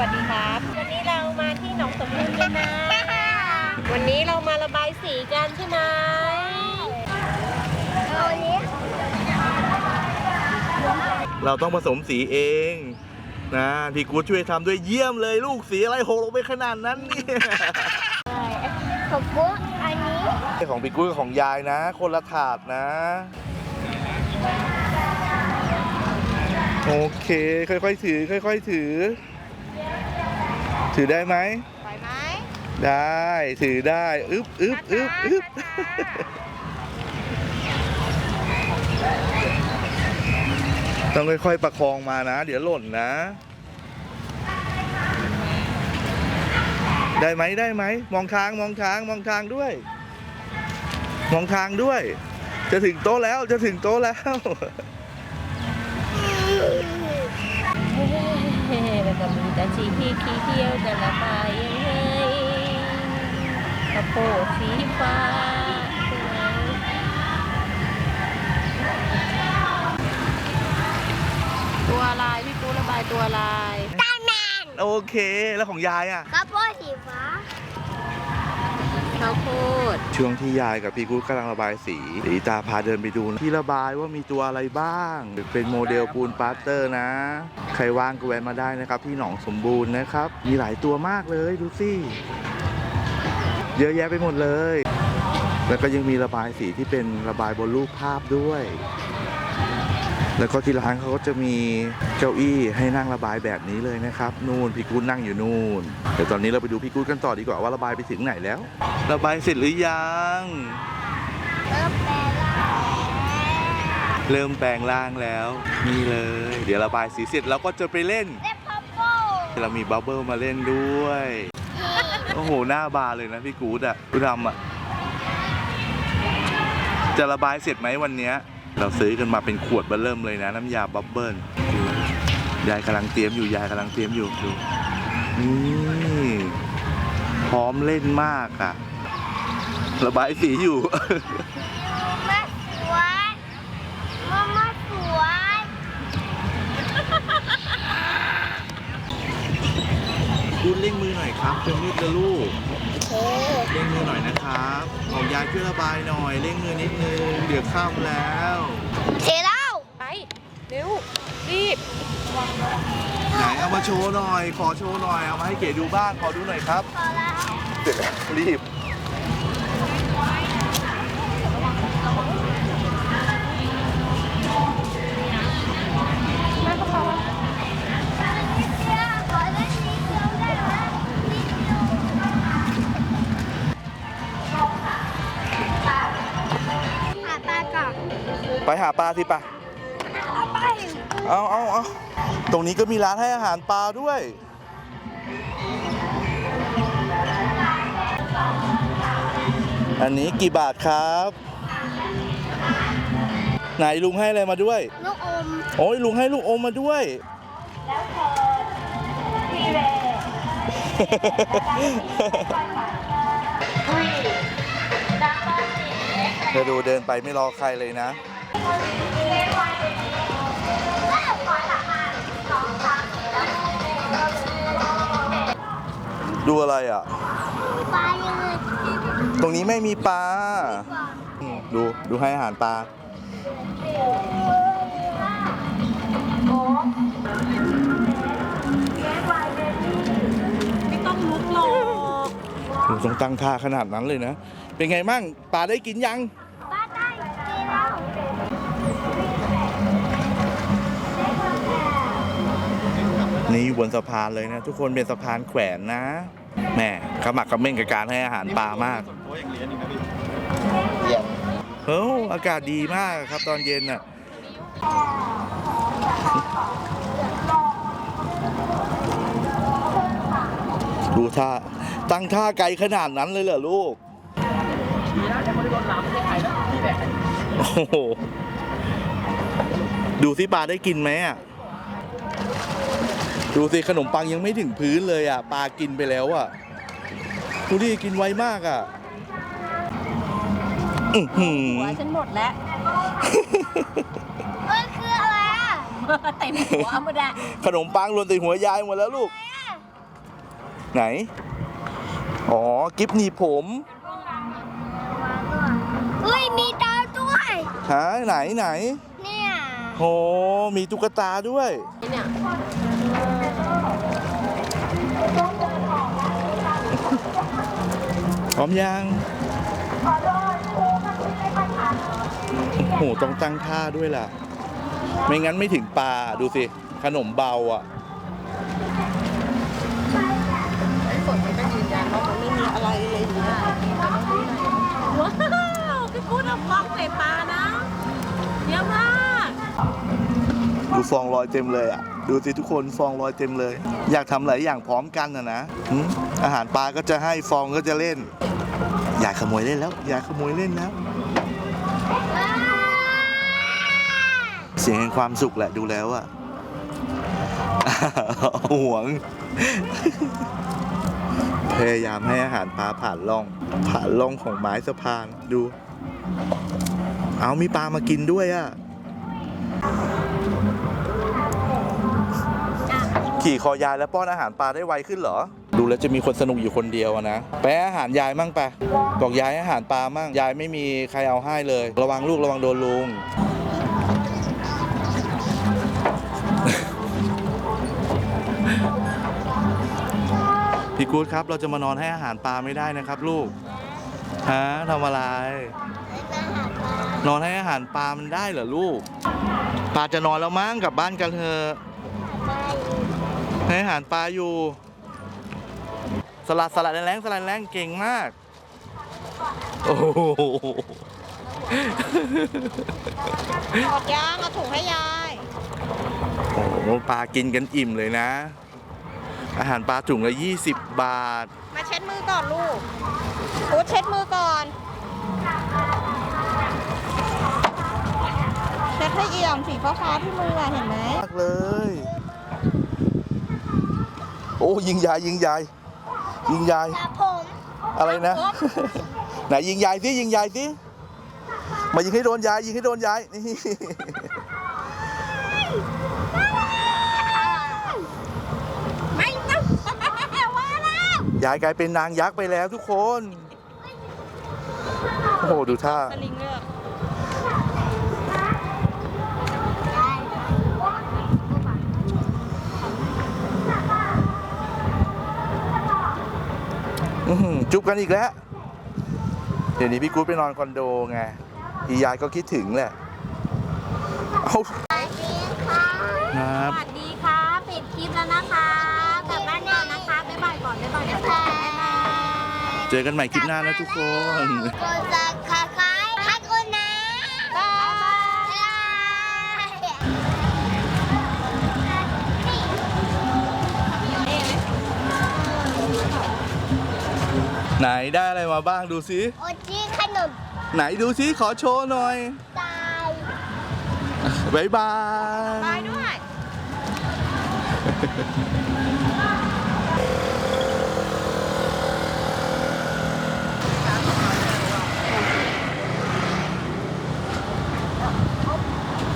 วัสดีครับ วันนี้เรามาที่หนองสมบูรณ์กันนะ วันนี้เรามาระบายสีกันใช่ไหมเอาอันนี้เราต้องผสมสีเองนะพี่กูดช่วยทำด้วยเยี่ยมเลยลูกสีอะไรหกลงไปขนาดนั้นเนี่ยผมปุ๊บอันนี้ของพี่กูดกับของยายนะ คนละถาดนะ โอเค ค่อยๆถือ ค่อย ๆ ถือ ถือได้ไหมไปไหมได้ถือได้อึ๊บอึ๊บอึ๊บอึ๊บต้องค่อยๆประคองมานะ เดี๋ยวหล่นนะ ได้ไหมได้ไหมมองทางมองทางมองทางด้วย มองทางด้วย จะถึงโต๊ะแล้วจะถึงโต๊ะแล้วเฮ้ แล้วก็มีแต่ชีที่ขี้เที่ยวจะละบายยังไงกระโปงสีฟ้าตัวลายพี่ปูระบายตัวลายตาแมนโอเค แล้วของยายอะ กระโปรงสีฟ้า ข้าวโพด ช่วงที่ยายกับพี่กู๊ดกำลังระบายสีสีตาพาเดินไปดูที่ระบายว่ามีตัวอะไรบ้าง เป็นโมเดลปูนปาสเตอร์นะ ใครว่างก็แวะมาได้นะครับ ที่หนองสมบูรณ์นะครับ มีหลายตัวมากเลยดูสิ เยอะแยะไปหมดเลย แล้วก็ยังมีระบายสีที่เป็นระบายบนรูปภาพด้วย แล้วก็ที่ร้านเขาก็จะมีเก้าอี้ให้นั่งระบายแบบนี้เลยนะครับนู่นพี่กู๊ดนั่งอยู่นู่นเดี๋ยวตอนนี้เราไปดูพี่กู๊ดกันต่อดีกว่าว่าระบายไปถึงไหนแล้ว ระบายเสร็จหรือยังเริ่มแปลงร่างแล้วนี่เลย เดี๋ยวระบายสีเสร็จเราก็จะไปเล่นเรามีบับเบิลมาเล่นด้วยโอ้โหหน้าบาเลยนะพี่กูดอะกูดำอะจะระบายเสร็จไหมวันเนี้ย เราซื้อกันมาเป็นขวดเบอร์เริ่มเลยนะ น้ำยาบับเบิลยายกำลังเตรียมอยู่ยายกำลังเตรียมอยู่ดูนี่พร้อมเล่นมากอะ ระบายสีอยู่มาสวยมามาสวยคุณเร่งมือหน่อยครับจะมืดแล้วลูก โอ้เร่งมือหน่อยนะครับของยายช่วยระบายหน่อยเร่งมือนิดนึงเดี๋ยวข้ามแล้วเสร็จแล้วไปเร็วรีบไหนเอามาโชว์หน่อย ขอโชว์หน่อยเอามาให้เก๋ดูบ้างขอดูหน่อยครับพอแล้วเสร็จแล้วรีบ หาปลาสิปะเอาไปเอาเอาเอาตรงนี้ก็มีร้านให้อาหารปลาด้วย อันนี้กี่บาทครับ ไหนลุงให้อะไรมาด้วย ลูกอม โอ้ยลุงให้ลูกอมมาด้วยเธอดูเดินไปไม่รอใครเลยนะ ดูอะไรอะ ปลายังไงตรงนี้ไม่มีปลาอืมดูดูให้อาหารปลา ไม่ต้องลุกหรอกดูต้องตั้งท่าขนาดนั้นเลยนะ เป็นไงมั่งปลาได้กินยัง นี่อยู่บนสะพานเลยนะ ทุกคนเป็นสะพานแขวนนะแหมขมักขม้นกับการให้อาหารปลามากเฮ้ยอากาศดีมากครับตอนเย็นน่ะดูท่าตั้งท่าไกลขนาดนั้นเลยเหรอลูกโอ้โหดูสิปลาได้กินไหมอะ ดูสิขนมปังยังไม่ถึงพื้นเลยอะปลากินไปแล้วอะดูดิกินไวมากอะอื้อหือหัวฉันหมดแล้วเอ้ยคืออะไรอะเต็มหัวหมดอะขนมปังหล่นใส่หัวยายหมดแล้วลูกแม่ไหน อ๋อกิฟหนีบผมอุ้ยมีตาด้วยฮะไหนไหนเนี่ย โหมีตุ๊กตาด้วย เนี่ย ร้อมยังโอ้โหต้องตั้งท่าด้วยล่ะ ไม่งั้นไม่ถึงปลาดูสิ ขนมเบาอะไอ้ฝนมันก็ยืนยันว่ามันไม่มีอะไรเลยอยู่ได้ว้าวพี่พูดเอาฟองใส่ปลานะเยอะมาก ดูฟองลอยเต็มเลยอะ ดูสิทุกคนฟองลอยเต็มเลย อยากทำหลายอย่างพร้อมกันนะนะอาหารปลาก็จะให้ฟองก็จะเล่น อยากขโมยเล่นแล้ว อยากขโมยเล่นแล้วเสียงแห่งความสุขแหละดูแล้วอะห่วง พยายามให้อาหารปลาผ่านร่อง ผ่านร่องของไม้สะพานดู เอามีปลามากินด้วยอะ ขี่คอยายแล้วป้อนอาหารปลาได้ไวขึ้นเหรอ ดูแล้วจะมีคนสนุกอยู่คนเดียวอะนะไปให้อาหารยายมั่งไปบอกยายให้อาหารปลามั่งยายไม่มีใครเอาให้เลย ระวังลูกระวังโดนลุงพี่กู๊ดครับเราจะมานอนให้อาหารปลาไม่ได้นะครับ ลูกฮะทำอะไรนอนให้อาหารปลามันได้เหรอลูกปลาจะนอนแล้วมั้งกลับบ้านกันเถอะ ให้อาหารปลาอยู่ สลัดสลัดแรงๆสลัดแรงๆเก่งมาก โอ้โหหมดยางเอาถุงให้ยายโอ้โหปลากินกันอิ่มเลยนะ อาหารปลาถุงละ20 บาท มาเช็ดมือก่อนลูกพูดเช็ดมือก่อน เช็ดให้เอี่ยมสีฟ้าๆที่มืออะเห็นไหมมากเลย โอ้ยิงยายยิงยายยิงยายตาผมอะไรนะ ไหนยิงยายสิยิงยายสิมายิงให้โดนยายยิงให้โดนยายนี่ไม่ต้องว่าแล้วยายกลายเป็นนางยักษ์ไปแล้วทุกคน โอ้โหดูท่าสลิงเลือก อื้อหือ จุ๊บกันอีกแล้ว เดี๋ยวนี้พี่กู๊ดไปนอนคอนโดไงพี่ยายก็คิดถึงแหละเอาสวัสดีค่ะครับสวัสดีค่ะปิดคลิปแล้วนะคะกลับบ้านก่อนนะคะบ๊ายบายก่อนบ๊ายบายก่อนบ๊ายบายเจอกันใหม่คลิปหน้านะทุกคน กดซับ ไหนได้อะไรมาบ้างดูสิโอจิขนมไหนดูสิขอโชว์หน่อยตายบ๊ายบาย บายด้วย